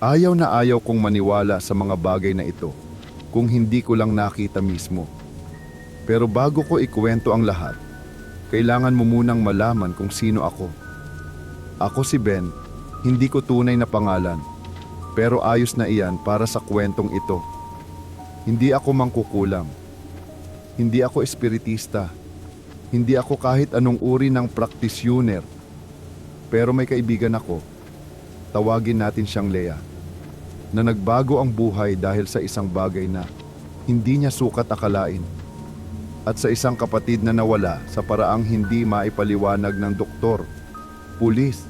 Ayaw na ayaw kong maniwala sa mga bagay na ito kung hindi ko lang nakita mismo. Pero bago ko ikwento ang lahat, kailangan mo munang malaman kung sino ako. Ako si Ben, hindi ko tunay na pangalan, pero ayos na iyan para sa kwentong ito. Hindi ako mangkukulam. Hindi ako espiritista. Hindi ako kahit anong uri ng practitioner. Pero may kaibigan ako. Tawagin natin siyang Lea. Na nagbago ang buhay dahil sa isang bagay na hindi niya sukat akalain. At sa isang kapatid na nawala sa paraang hindi maipaliwanag ng doktor, pulis,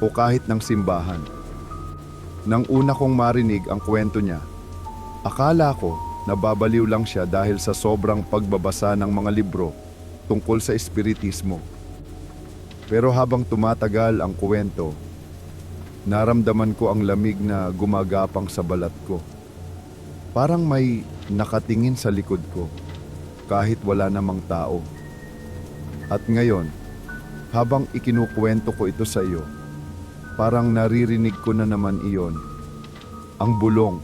o kahit ng simbahan. Nang una kong marinig ang kwento niya, akala ko nababaliw lang siya dahil sa sobrang pagbabasa ng mga libro tungkol sa espiritismo. Pero habang tumatagal ang kwento, naramdaman ko ang lamig na gumagapang sa balat ko. Parang may nakatingin sa likod ko kahit wala namang tao. At ngayon, habang ikinukwento ko ito sa iyo, parang naririnig ko na naman iyon. Ang bulong.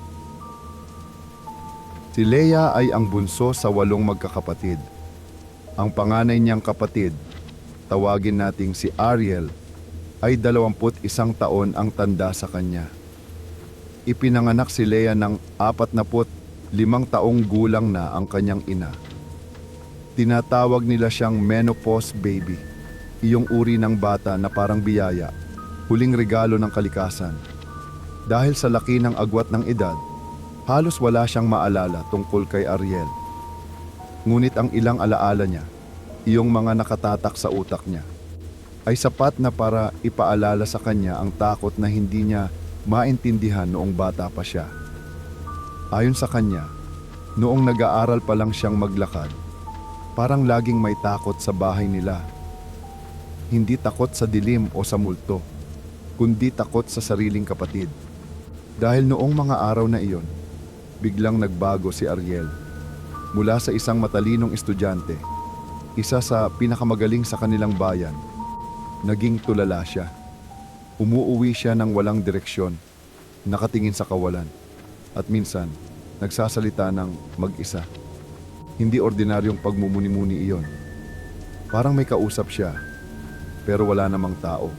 Si Leia ay ang bunso sa walong magkakapatid. Ang panganay niyang kapatid, tawagin nating si Ariel, ay 21 taon ang tanda sa kanya. Ipinanganak si Leia ng 45 taong gulang na ang kanyang ina. Tinatawag nila siyang menopause baby, iyong uri ng bata na parang biyaya, huling regalo ng kalikasan. Dahil sa laki ng agwat ng edad, halos wala siyang maalala tungkol kay Ariel. Ngunit ang ilang alaala niya, iyong mga nakatatak sa utak niya, ay sapat na para ipaalala sa kanya ang takot na hindi niya maintindihan noong bata pa siya. Ayon sa kanya, noong nag-aaral pa lang siyang maglakad, parang laging may takot sa bahay nila. Hindi takot sa dilim o sa multo, kundi takot sa sariling kapatid. Dahil noong mga araw na iyon, biglang nagbago si Ariel. Mula sa isang matalinong estudyante, isa sa pinakamagaling sa kanilang bayan, naging tulala siya. Umuuwi siya ng walang direksyon, nakatingin sa kawalan, at minsan nagsasalita ng mag-isa. Hindi ordinaryong pagmumuni-muni iyon. Parang may kausap siya, pero wala namang tao.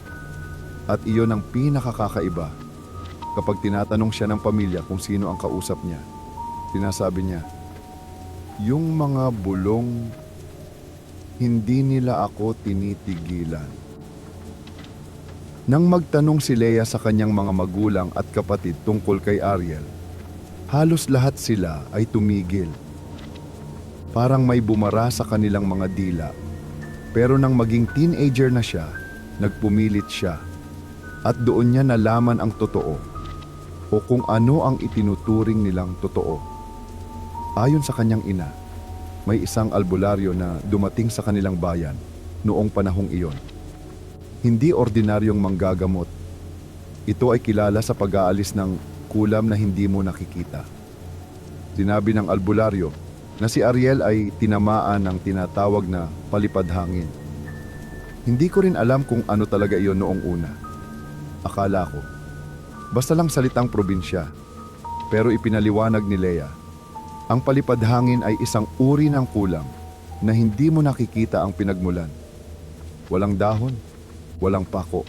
At iyon ang pinakakakaiba. Kapag tinatanong siya ng pamilya kung sino ang kausap niya, sinasabi niya, Yung mga bulong, hindi nila ako tinitigilan. Nang magtanong si Leia sa kanyang mga magulang at kapatid tungkol kay Ariel, halos lahat sila ay tumigil. Parang may bumara sa kanilang mga dila. Pero nang maging teenager na siya, nagpumilit siya. At doon niya nalaman ang totoo o kung ano ang itinuturing nilang totoo. Ayon sa kanyang ina, may isang albularyo na dumating sa kanilang bayan noong panahong iyon. Hindi ordinaryong manggagamot. Ito ay kilala sa pag-aalis ng kulam na hindi mo nakikita. Sinabi ng albularyo na si Ariel ay tinamaan ng tinatawag na palipad hangin. Hindi ko rin alam kung ano talaga iyon noong una. Akala ko, basta lang salitang probinsya. Pero ipinaliwanag ni Leia, ang palipad hangin ay isang uri ng kulam na hindi mo nakikita ang pinagmulan. Walang dahon, walang pako,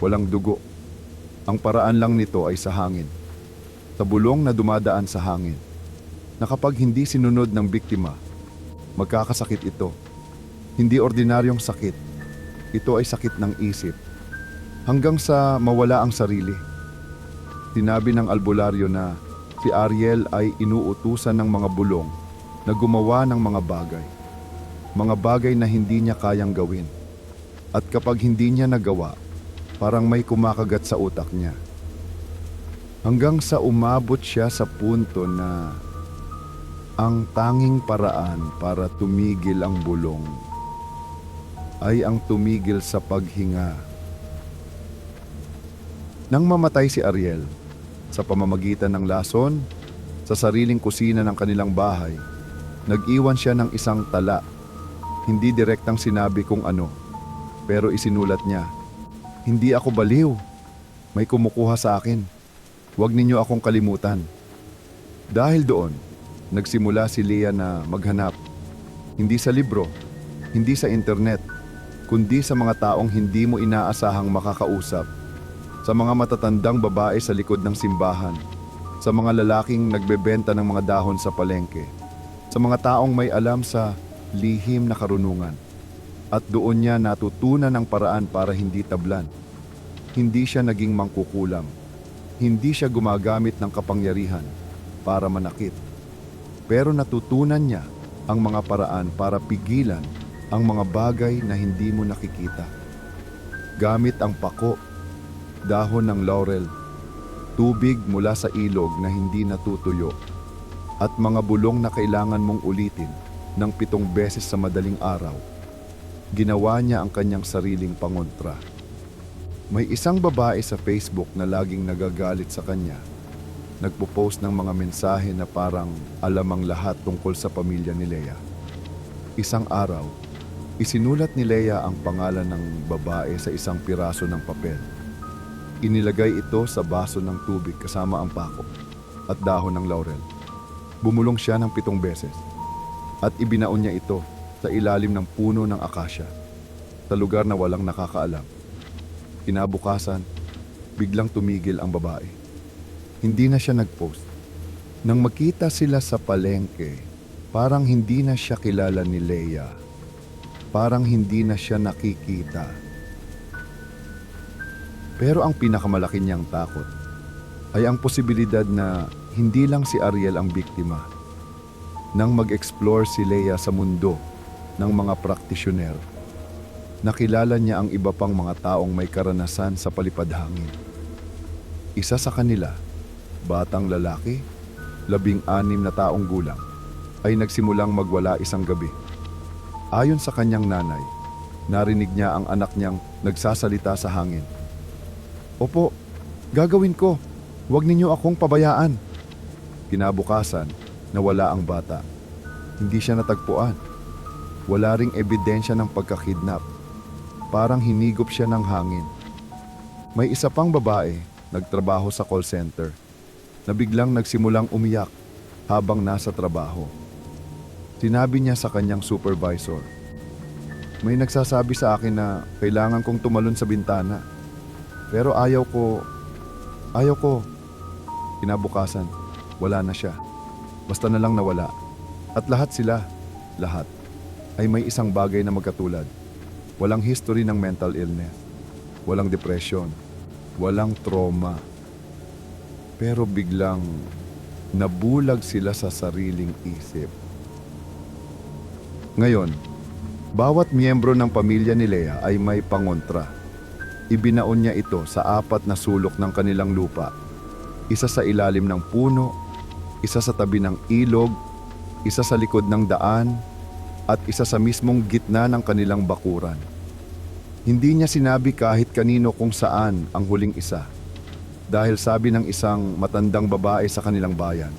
walang dugo. Ang paraan lang nito ay sa hangin. Sa bulong na dumadaan sa hangin. Na kapag hindi sinunod ng biktima, magkakasakit ito. Hindi ordinaryong sakit. Ito ay sakit ng isip. Hanggang sa mawala ang sarili. Sinabi ng albularyo na si Ariel ay inuutusan ng mga bulong na gumawa ng mga bagay. Mga bagay na hindi niya kayang gawin. At kapag hindi niya nagawa, parang may kumakagat sa utak niya. Hanggang sa umabot siya sa punto na ang tanging paraan para tumigil ang bulong ay ang tumigil sa paghinga. Nang mamatay si Ariel, sa pamamagitan ng lason, sa sariling kusina ng kanilang bahay, nag-iwan siya ng isang tala. Hindi direktang sinabi kung ano, pero isinulat niya, Hindi ako baliw. May kumukuha sa akin. Huwag ninyo akong kalimutan. Dahil doon, nagsimula si Leah na maghanap. Hindi sa libro, hindi sa internet, kundi sa mga taong hindi mo inaasahang makakausap. Sa mga matatandang babae sa likod ng simbahan. Sa mga lalaking nagbebenta ng mga dahon sa palengke. Sa mga taong may alam sa lihim na karunungan. At doon niya natutunan ng paraan para hindi tablan. Hindi siya naging mangkukulam. Hindi siya gumagamit ng kapangyarihan para manakit. Pero natutunan niya ang mga paraan para pigilan ang mga bagay na hindi mo nakikita. Gamit ang pako, dahon ng laurel, tubig mula sa ilog na hindi natutuyo, at mga bulong na kailangan mong ulitin ng pitong beses sa madaling araw, ginawa niya ang kanyang sariling pangontra. May isang babae sa Facebook na laging nagagalit sa kanya. Nagpo-post ng mga mensahe na parang alam ang lahat tungkol sa pamilya ni Leia. Isang araw, isinulat ni Leia ang pangalan ng babae sa isang piraso ng papel. Inilagay ito sa baso ng tubig kasama ang pako at dahon ng laurel. Bumulong siya ng pitong beses at ibinaon niya ito sa ilalim ng puno ng akasya sa lugar na walang nakakaalam. Kinabukasan, biglang tumigil ang babae. Hindi na siya nag-post. Nang makita sila sa palengke, parang hindi na siya kilala ni Leia. Parang hindi na siya nakikita. Pero ang pinakamalaki niyang takot ay ang posibilidad na hindi lang si Ariel ang biktima. Nang mag-explore si Leia sa mundo ng mga praktisyoner, nakilala niya ang iba pang mga taong may karanasan sa palipad hangin. Isa sa kanila, batang lalaki, labing anim na taong gulang, ay nagsimulang magwala isang gabi. Ayon sa kanyang nanay, narinig niya ang anak niyang nagsasalita sa hangin. Opo, gagawin ko. Huwag ninyo akong pabayaan. Kinabukasan, nawala ang bata. Hindi siya natagpuan. Wala ring ebidensya ng pagkakidnap. Parang hinigop siya ng hangin. May isa pang babae, nagtrabaho sa call center, na biglang nagsimulang umiyak habang nasa trabaho. Sinabi niya sa kanyang supervisor, May nagsasabi sa akin na kailangan kong tumalon sa bintana. Pero ayaw ko, ayaw ko. Kinabukasan, wala na siya. Basta na lang nawala. At lahat sila, lahat, ay may isang bagay na magkatulad. Walang history ng mental illness. Walang depression. Walang trauma. Pero biglang nabulag sila sa sariling isip. Ngayon, bawat miyembro ng pamilya ni Lea ay may pangontra. Ibinaon niya ito sa apat na sulok ng kanilang lupa. Isa sa ilalim ng puno, isa sa tabi ng ilog, isa sa likod ng daan, at isa sa mismong gitna ng kanilang bakuran. Hindi niya sinabi kahit kanino kung saan ang huling isa. Dahil sabi ng isang matandang babae sa kanilang bayan,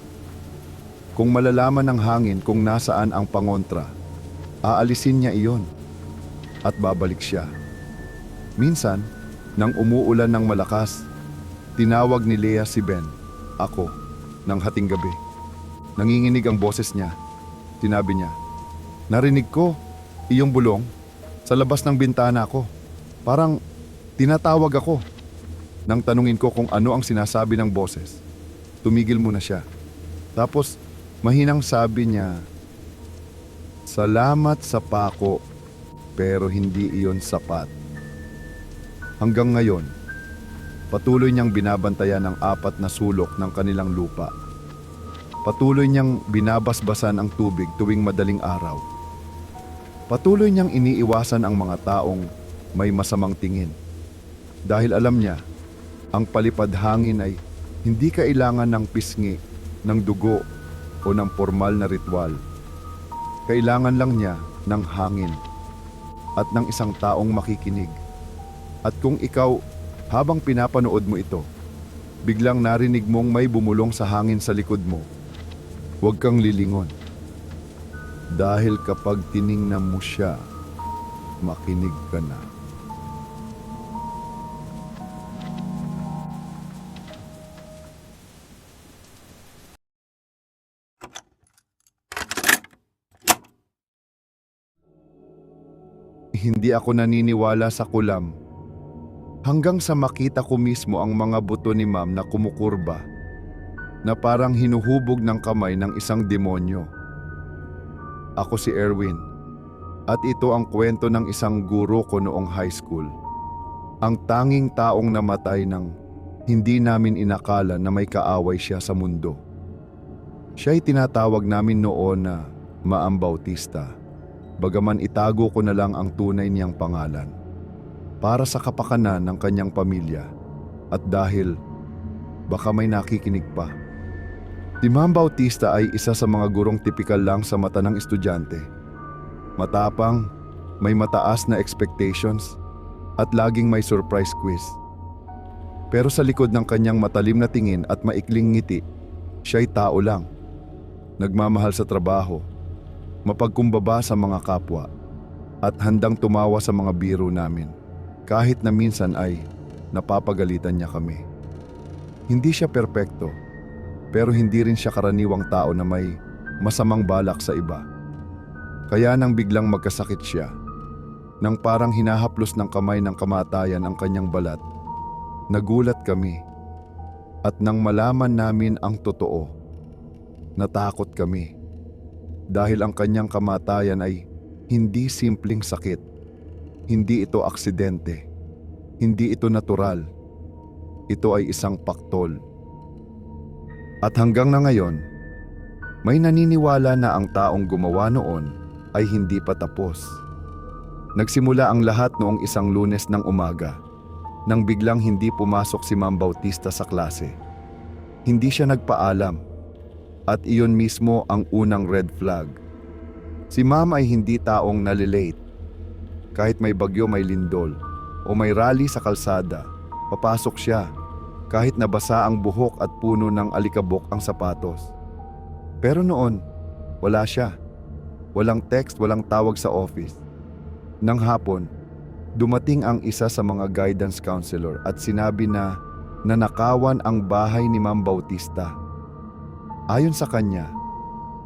kung malalaman ng hangin kung nasaan ang pangontra, aalisin niya iyon at babalik siya. Minsan, nang umuulan ng malakas, tinawag ni Lea si Ben, ako, ng hating gabi. Nanginginig ang boses niya. Sinabi niya, Narinig ko, iyong bulong, sa labas ng bintana ko. Parang tinatawag ako. Nang tanungin ko kung ano ang sinasabi ng boses, tumigil muna siya. Tapos, mahinang sabi niya, Salamat sa pako, pero hindi iyon sapat. Hanggang ngayon, patuloy niyang binabantayan ang apat na sulok ng kanilang lupa. Patuloy niyang binabasbasan ang tubig tuwing madaling araw. Patuloy niyang iniiwasan ang mga taong may masamang tingin. Dahil alam niya, ang palipad hangin ay hindi kailangan ng pisngi, ng dugo o ng formal na ritual. Kailangan lang niya ng hangin at ng isang taong makikinig. At kung ikaw, habang pinapanood mo ito, biglang narinig mong may bumulong sa hangin sa likod mo, huwag kang lilingon. Dahil kapag tiningnan mo siya, makinig ka na. Hindi ako naniniwala sa kulam. Hanggang sa makita ko mismo ang mga buto ni ma'am na kumukurba na parang hinuhubog ng kamay ng isang demonyo. Ako si Erwin, at ito ang kwento ng isang guro ko noong high school. Ang tanging taong namatay ng hindi namin inakala na may kaaway siya sa mundo. Siya'y tinatawag namin noon na Maam Bautista, bagaman itago ko na lang ang tunay niyang pangalan para sa kapakanan ng kanyang pamilya at dahil baka may nakikinig pa. Si Ma'am Bautista ay isa sa mga gurong tipikal lang sa mata ng estudyante. Matapang, may mataas na expectations, at laging may surprise quiz. Pero sa likod ng kanyang matalim na tingin at maikling ngiti, siya'y tao lang. Nagmamahal sa trabaho, mapagkumbaba sa mga kapwa, at handang tumawa sa mga biro namin kahit na minsan ay napapagalitan niya kami. Hindi siya perpekto, pero hindi rin siya karaniwang tao na may masamang balak sa iba. Kaya nang biglang magkasakit siya, nang parang hinahaplos ng kamay ng kamatayan ang kanyang balat, nagulat kami. At nang malaman namin ang totoo, natakot kami. Dahil ang kanyang kamatayan ay hindi simpleng sakit, hindi ito aksidente. Hindi ito natural. Ito ay isang paktol. At hanggang na ngayon, may naniniwala na ang taong gumawa noon ay hindi pa tapos. Nagsimula ang lahat noong isang lunes ng umaga nang biglang hindi pumasok si Ma'am Bautista sa klase. Hindi siya nagpaalam at iyon mismo ang unang red flag. Si Ma'am ay hindi taong nalilate kahit may bagyo may lindol o may rally sa kalsada, papasok siya kahit nabasa ang buhok at puno ng alikabok ang sapatos. Pero noon, wala siya. Walang text, walang tawag sa office. Nang hapon, dumating ang isa sa mga guidance counselor at sinabi na nanakawan ang bahay ni Ma'am Bautista. Ayon sa kanya,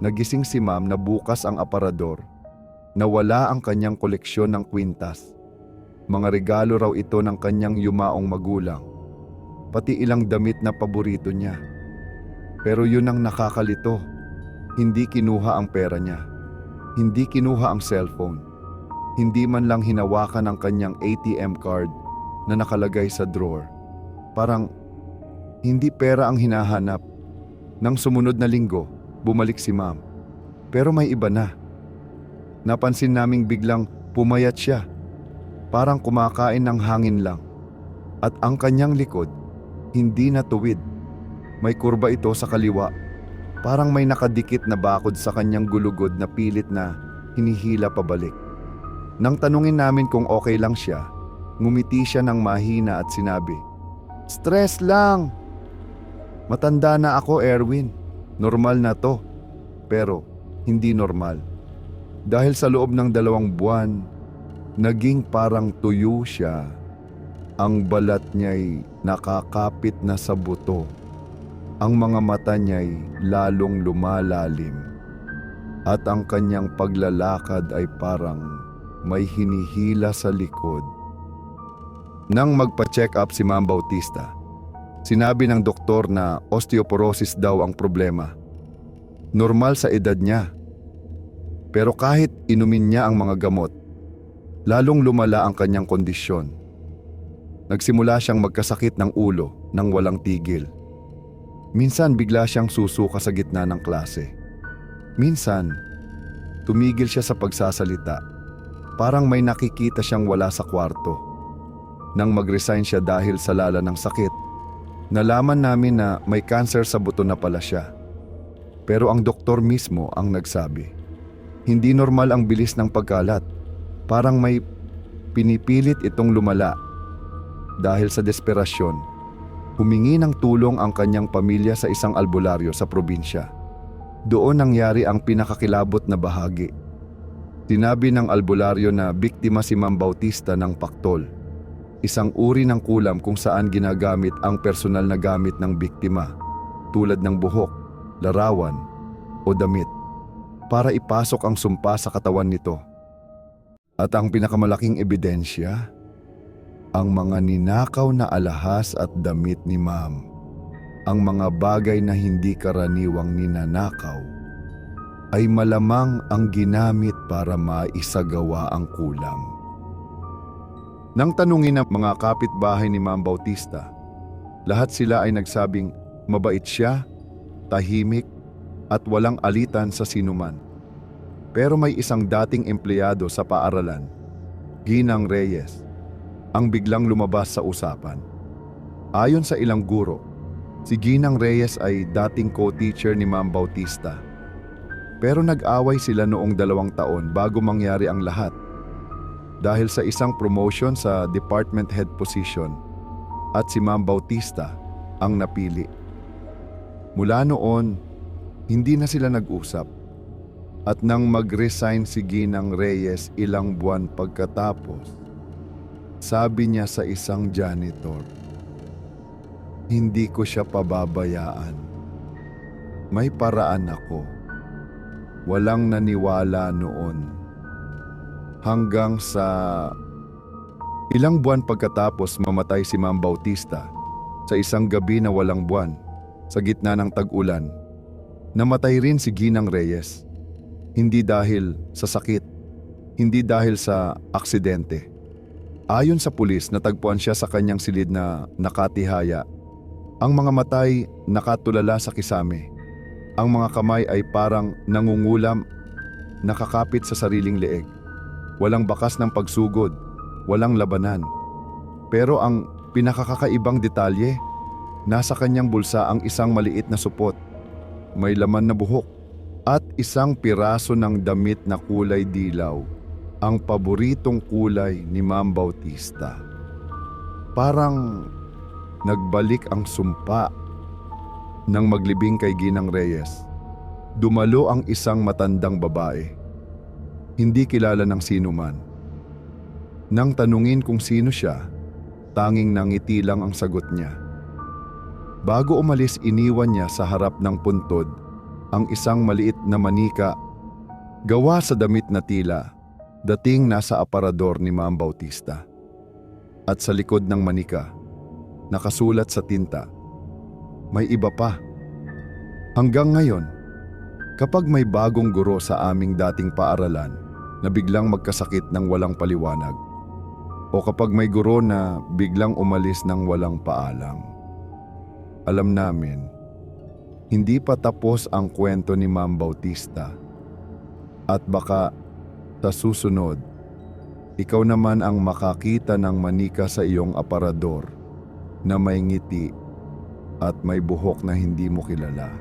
nagising si Ma'am na bukas ang aparador Nawala ang kanyang koleksyon ng kwintas. Mga regalo raw ito ng kanyang yumaong magulang. Pati ilang damit na paborito niya. Pero yun ang nakakalito. Hindi kinuha ang pera niya. Hindi kinuha ang cellphone. Hindi man lang hinawakan ang kanyang ATM card na nakalagay sa drawer. Parang hindi pera ang hinahanap. Nang sumunod na linggo, bumalik si ma'am. Pero may iba na. Napansin naming biglang pumayat siya. Parang kumakain ng hangin lang. At ang kanyang likod, hindi na tuwid. May kurba ito sa kaliwa. Parang may nakadikit na bakod sa kanyang gulugod na pilit na hinihila pabalik. Nang tanungin namin kung okay lang siya, ngumiti siya ng mahina at sinabi, Stress lang! Matanda na ako, Erwin. Normal na to. Pero, hindi normal. Dahil sa loob ng dalawang buwan, naging parang tuyo siya. Ang balat niya'y nakakapit na sa buto. Ang mga mata niya'y lalong lumalalim. At ang kanyang paglalakad ay parang may hinihila sa likod. Nang magpa-check up si Ma'am Bautista, sinabi ng doktor na osteoporosis daw ang problema. Normal sa edad niya pero kahit inumin niya ang mga gamot, lalong lumala ang kanyang kondisyon. Nagsimula siyang magkasakit ng ulo nang walang tigil. Minsan bigla siyang susuka sa gitna ng klase. Minsan, tumigil siya sa pagsasalita. Parang may nakikita siyang wala sa kwarto. Nang mag-resign siya dahil sa lala ng sakit, nalaman namin na may cancer sa buto na pala siya. Pero ang doktor mismo ang nagsabi. Hindi normal ang bilis ng pagkalat. Parang may pinipilit itong lumala. Dahil sa desperasyon, humingi ng tulong ang kanyang pamilya sa isang albularyo sa probinsya. Doon nangyari ang pinakakilabot na bahagi. Sinabi ng albularyo na biktima si Ma'am Bautista ng paktol, isang uri ng kulam kung saan ginagamit ang personal na gamit ng biktima, tulad ng buhok, larawan, o damit para ipasok ang sumpa sa katawan nito. At ang pinakamalaking ebidensya, ang mga ninakaw na alahas at damit ni ma'am, ang mga bagay na hindi karaniwang ninanakaw, ay malamang ang ginamit para maisagawa ang kulam. Nang tanungin ng mga kapitbahay ni Ma'am Bautista, lahat sila ay nagsabing mabait siya, tahimik, at walang alitan sa sinuman. Pero may isang dating empleyado sa paaralan, Ginang Reyes, ang biglang lumabas sa usapan. Ayon sa ilang guro, si Ginang Reyes ay dating co-teacher ni Ma'am Bautista. Pero nag-away sila noong dalawang taon bago mangyari ang lahat. Dahil sa isang promotion sa department head position at si Ma'am Bautista ang napili. Mula noon, hindi na sila nag-usap. At nang mag-resign si Ginang Reyes ilang buwan pagkatapos, sabi niya sa isang janitor, Hindi ko siya pababayaan. May paraan ako. Walang naniwala noon. Hanggang sa ilang buwan pagkatapos mamatay si Ma'am Bautista sa isang gabi na walang buwan sa gitna ng tag-ulan. Namatay rin si Ginang Reyes. Hindi dahil sa sakit, hindi dahil sa aksidente. Ayon sa pulis, natagpuan siya sa kanyang silid na nakatihaya. Ang mga matay nakatulala sa kisame. Ang mga kamay ay parang nangungulam, nakakapit sa sariling leeg. Walang bakas ng pagsugod, walang labanan. Pero ang pinakakakaibang detalye, nasa kanyang bulsa ang isang maliit na supot. May laman na buhok at isang piraso ng damit na kulay dilaw, ang paboritong kulay ni Ma'am Bautista. Parang nagbalik ang sumpa nang maglibing kay Ginang Reyes. Dumalo ang isang matandang babae. Hindi kilala ng sino man. Nang tanungin kung sino siya, tanging nangiti lang ang sagot niya. Bago umalis iniwan niya sa harap ng puntod ang isang maliit na manika gawa sa damit na tila dating nasa aparador ni Ma'am Bautista. At sa likod ng manika, nakasulat sa tinta, may iba pa. Hanggang ngayon, kapag may bagong guro sa aming dating paaralan na biglang magkasakit ng walang paliwanag, o kapag may guro na biglang umalis ng walang paalam, alam namin hindi pa tapos ang kwento ni Ma'am Bautista. At baka sa susunod, ikaw naman ang makakita ng manika sa iyong aparador na may ngiti at may buhok na hindi mo kilala.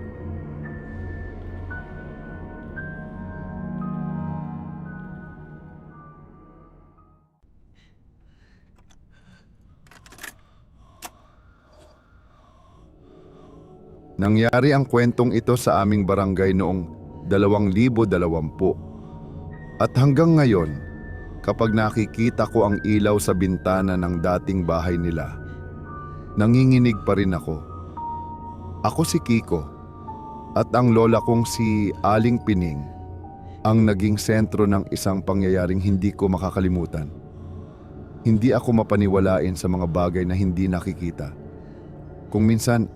Nangyari ang kwentong ito sa aming barangay noong 2020. At hanggang ngayon, kapag nakikita ko ang ilaw sa bintana ng dating bahay nila, nanginginig pa rin ako. Ako si Kiko at ang lola kong si Aling Pining ang naging sentro ng isang pangyayaring hindi ko makakalimutan. Hindi ako mapaniwalain sa mga bagay na hindi nakikita. Kung minsan,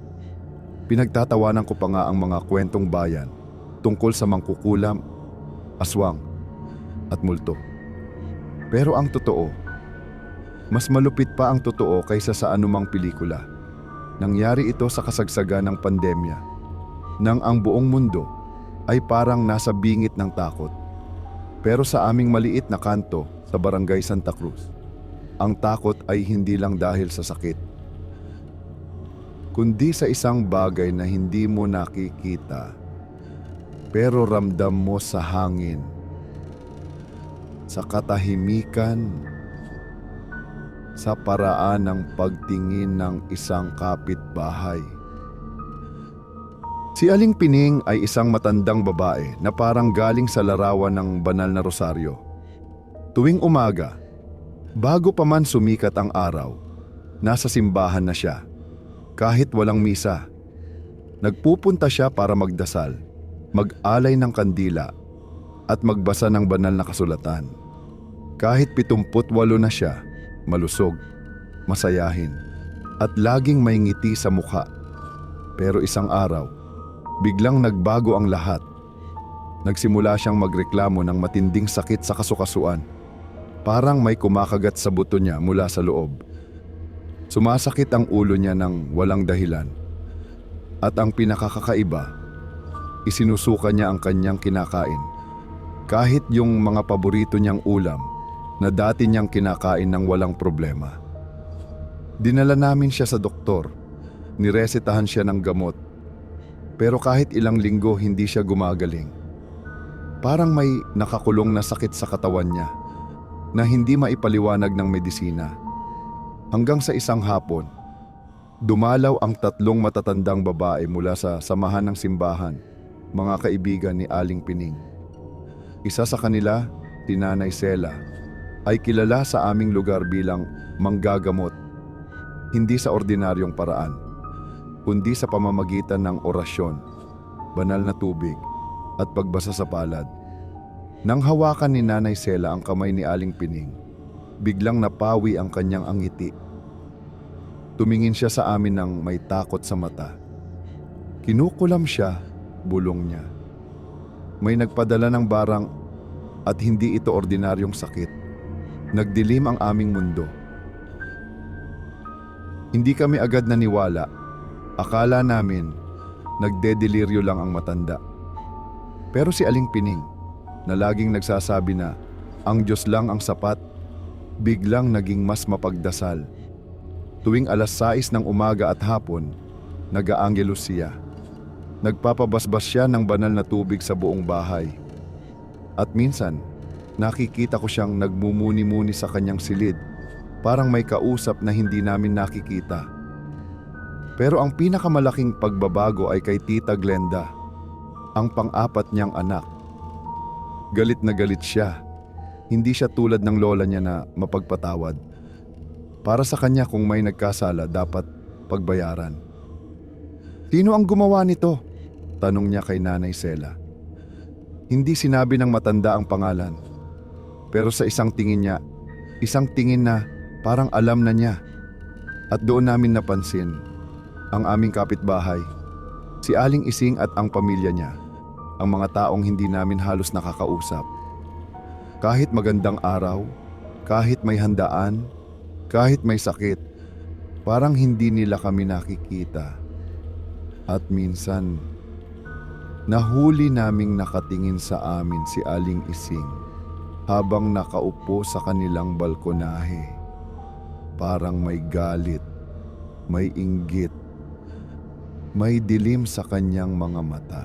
Pinagtatawanan ko pa nga ang mga kwentong bayan tungkol sa mangkukulam, aswang, at multo. Pero ang totoo, mas malupit pa ang totoo kaysa sa anumang pelikula. Nangyari ito sa kasagsagan ng pandemya, nang ang buong mundo ay parang nasa bingit ng takot. Pero sa aming maliit na kanto sa Barangay Santa Cruz, ang takot ay hindi lang dahil sa sakit kundi sa isang bagay na hindi mo nakikita pero ramdam mo sa hangin, sa katahimikan, sa paraan ng pagtingin ng isang kapitbahay. Si Aling Pining ay isang matandang babae na parang galing sa larawan ng banal na rosaryo. Tuwing umaga, bago pa man sumikat ang araw, nasa simbahan na siya kahit walang misa. Nagpupunta siya para magdasal, mag-alay ng kandila, at magbasa ng banal na kasulatan. Kahit 78 na siya, malusog, masayahin, at laging may ngiti sa mukha. Pero isang araw, biglang nagbago ang lahat. Nagsimula siyang magreklamo ng matinding sakit sa kasukasuan. Parang may kumakagat sa buto niya mula sa loob. Sumasakit ang ulo niya ng walang dahilan. At ang pinakakakaiba, isinusuka niya ang kanyang kinakain. Kahit yung mga paborito niyang ulam na dati niyang kinakain ng walang problema. Dinala namin siya sa doktor. Niresetahan siya ng gamot. Pero kahit ilang linggo hindi siya gumagaling. Parang may nakakulong na sakit sa katawan niya na hindi maipaliwanag ng medisina. Hanggang sa isang hapon, dumalaw ang tatlong matatandang babae mula sa samahan ng simbahan, mga kaibigan ni Aling Pining. Isa sa kanila, si Nanay Sela, ay kilala sa aming lugar bilang manggagamot, hindi sa ordinaryong paraan, kundi sa pamamagitan ng orasyon, banal na tubig, at pagbasa sa palad. Nang hawakan ni Nanay Sela ang kamay ni Aling Pining, biglang napawi ang kanyang angiti. Tumingin siya sa amin ng may takot sa mata. Kinukulam siya, bulong niya. May nagpadala ng barang at hindi ito ordinaryong sakit. Nagdilim ang aming mundo. Hindi kami agad naniwala. Akala namin, nagdedeliryo lang ang matanda. Pero si Aling Pining, na laging nagsasabi na ang Diyos lang ang sapat, biglang naging mas mapagdasal. Tuwing alas 6 ng umaga at hapon, nag-aangelos siya. Nagpapabasbas siya ng banal na tubig sa buong bahay. At minsan, nakikita ko siyang nagmumuni-muni sa kanyang silid, parang may kausap na hindi namin nakikita. Pero ang pinakamalaking pagbabago ay kay Tita Glenda, ang pang-apat niyang anak. Galit na galit siya. Hindi siya tulad ng lola niya na mapagpatawad. Para sa kanya kung may nagkasala dapat pagbayaran. Sino ang gumawa nito? Tanong niya kay Nanay Sela. Hindi sinabi ng matanda ang pangalan. Pero sa isang tingin niya, isang tingin na parang alam na niya. At doon namin napansin ang aming kapitbahay, si Aling Ising at ang pamilya niya, ang mga taong hindi namin halos nakakausap. Kahit magandang araw, kahit may handaan, kahit may sakit, parang hindi nila kami nakikita. At minsan, nahuli naming nakatingin sa amin si Aling Ising habang nakaupo sa kanilang balkonahe. Parang may galit, may inggit, may dilim sa kanyang mga mata.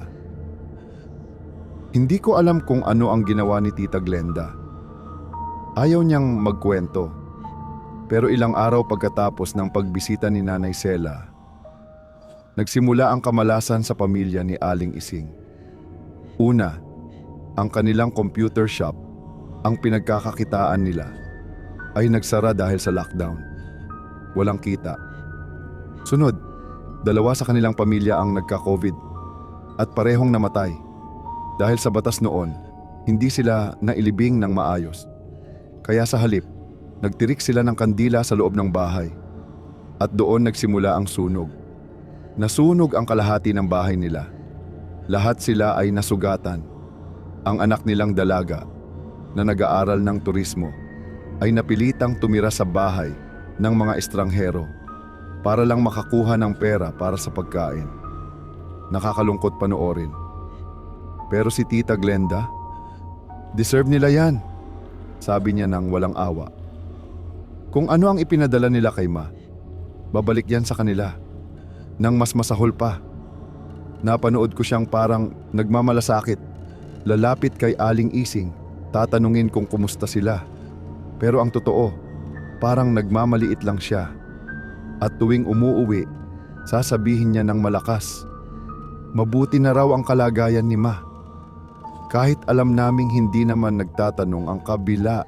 Hindi ko alam kung ano ang ginawa ni Tita Glenda. Ayaw niyang magkwento. Pero ilang araw pagkatapos ng pagbisita ni Nanay Sela, nagsimula ang kamalasan sa pamilya ni Aling Ising. Una, ang kanilang computer shop, ang pinagkakakitaan nila, ay nagsara dahil sa lockdown. Walang kita. Sunod, dalawa sa kanilang pamilya ang nagka-COVID at parehong namatay. Dahil sa batas noon, hindi sila nailibing ng maayos. Kaya sa halip, nagtirik sila ng kandila sa loob ng bahay. At doon nagsimula ang sunog. Nasunog ang kalahati ng bahay nila. Lahat sila ay nasugatan. Ang anak nilang dalaga na nag-aaral ng turismo ay napilitang tumira sa bahay ng mga estranghero para lang makakuha ng pera para sa pagkain. Nakakalungkot panoorin. Pero si Tita Glenda, deserve nila yan, sabi niya nang walang awa. Kung ano ang ipinadala nila kay Ma, babalik yan sa kanila. Nang mas masahol pa. Napanood ko siyang parang nagmamalasakit. Lalapit kay Aling Ising, tatanungin kung kumusta sila. Pero ang totoo, parang nagmamaliit lang siya. At tuwing umuuwi, sasabihin niya ng malakas, Mabuti na raw ang kalagayan ni Ma. Kahit alam naming hindi naman nagtatanong ang kabila.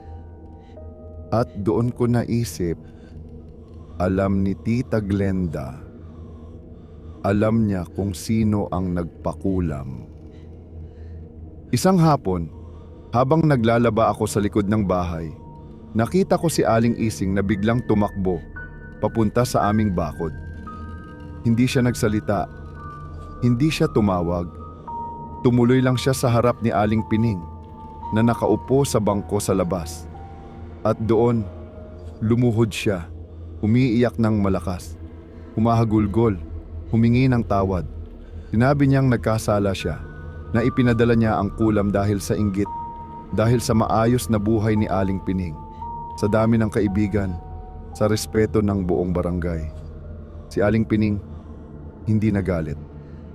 At doon ko naisip, alam ni Tita Glenda, alam niya kung sino ang nagpakulam. Isang hapon, habang naglalaba ako sa likod ng bahay, Nakita ko si Aling Ising na biglang tumakbo papunta sa aming bakod. Hindi siya nagsalita. Hindi siya tumawag. Tumuloy lang siya sa harap ni Aling Pining na nakaupo sa bangko sa labas. At doon, lumuhod siya, umiiyak ng malakas, humahagulgol, humingi ng tawad. Sinabi niyang nagkasala siya, na ipinadala niya ang kulam dahil sa inggit, dahil sa maayos na buhay ni Aling Pining, sa dami ng kaibigan, sa respeto ng buong barangay. Si Aling Pining, hindi nagalit.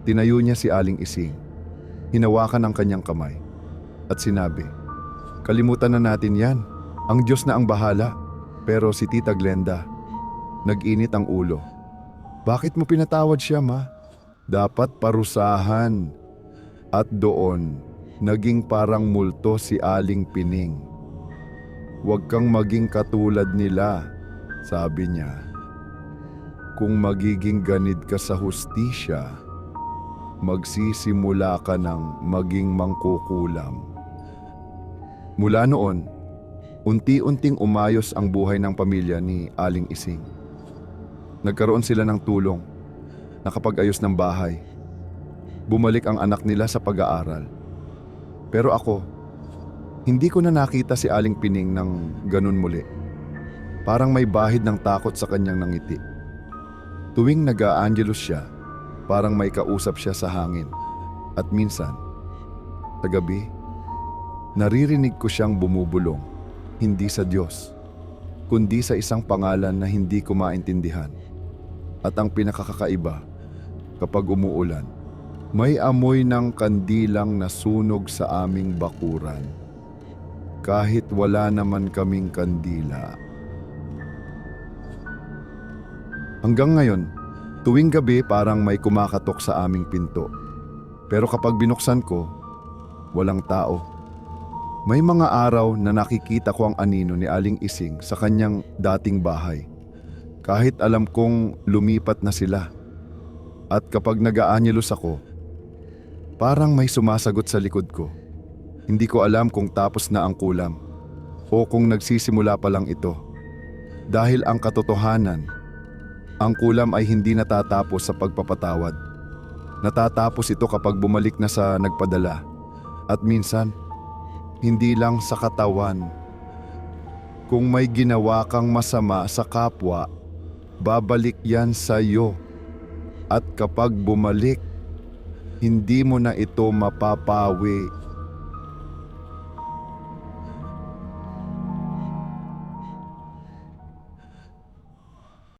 Tinayo niya si Aling Ising. Hinawakan ang kanyang kamay. At sinabi, Kalimutan na natin yan. Ang Diyos na ang bahala. Pero si Tita Glenda, nag-init ang ulo. Bakit mo pinatawad siya, ma? Dapat parusahan. At doon, naging parang multo si Aling Pining. Huwag kang maging katulad nila, sabi niya. Kung magiging ganid ka sa hustisya, magsisimula ka ng maging mangkukulam. Mula noon, unti-unting umayos ang buhay ng pamilya ni Aling Ising. Nagkaroon sila ng tulong, nakapag-ayos ng bahay. Bumalik ang anak nila sa pag-aaral. Pero ako, hindi ko na nakita si Aling Pining ng ganun muli. Parang may bahid ng takot sa kanyang nangiti. Tuwing nag-a-angelus siya, parang may kausap siya sa hangin. At minsan, sa gabi, naririnig ko siyang bumubulong, hindi sa Diyos, kundi sa isang pangalan na hindi ko maintindihan. At ang pinakakakaiba, kapag umuulan, may amoy ng kandilang nasunog sa aming bakuran. Kahit wala naman kaming kandila. Hanggang ngayon, tuwing gabi parang may kumakatok sa aming pinto. Pero kapag binuksan ko, walang tao. May mga araw na nakikita ko ang anino ni Aling Ising sa kanyang dating bahay. Kahit alam kong lumipat na sila. At kapag nag-aanyelos ako, parang may sumasagot sa likod ko. Hindi ko alam kung tapos na ang kulam o kung nagsisimula pa lang ito. Dahil ang katotohanan, ang kulam ay hindi natatapos sa pagpapatawad. Natatapos ito kapag bumalik na sa nagpadala. At minsan, hindi lang sa katawan. Kung may ginawa kang masama sa kapwa, babalik yan sa iyo. At kapag bumalik, hindi mo na ito mapapawi